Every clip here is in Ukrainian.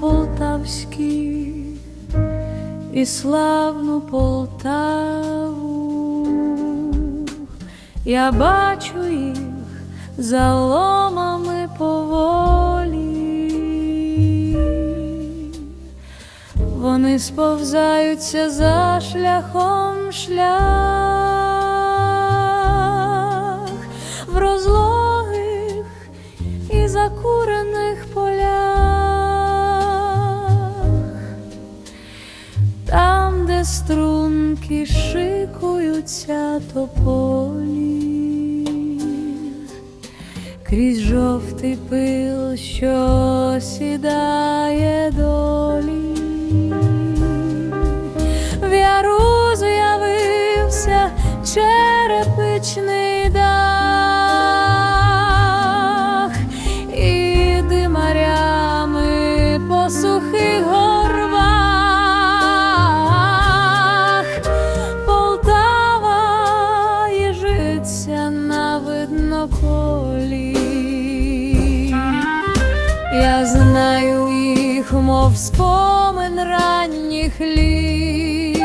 полтавські і славну Полтаву. Я бачу їх за ломами поволі. Вони сповзаються за шляхом шлях в розлогих і закурених струнки шикуються тополі, крізь жовтий пил, що сідає долі. В яру з'явився черепичний видноколі. Я знаю їх, мов спомин ранніх літ,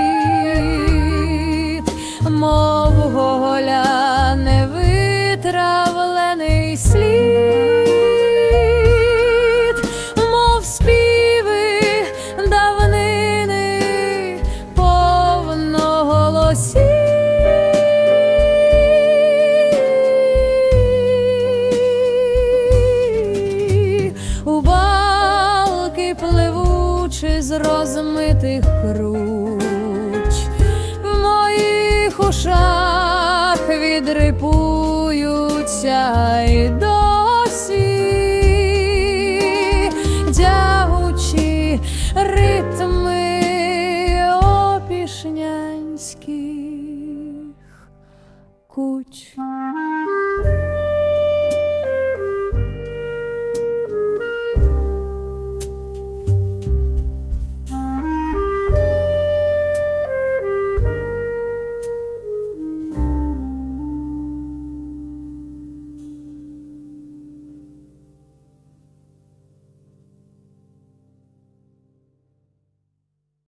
мов гоголя невитравлений слід, мов співи давнини повноголосі. Пливучи з розмитих круч, в моїх ушах відрипуються й досі, тягучі ритми опішнянських куч.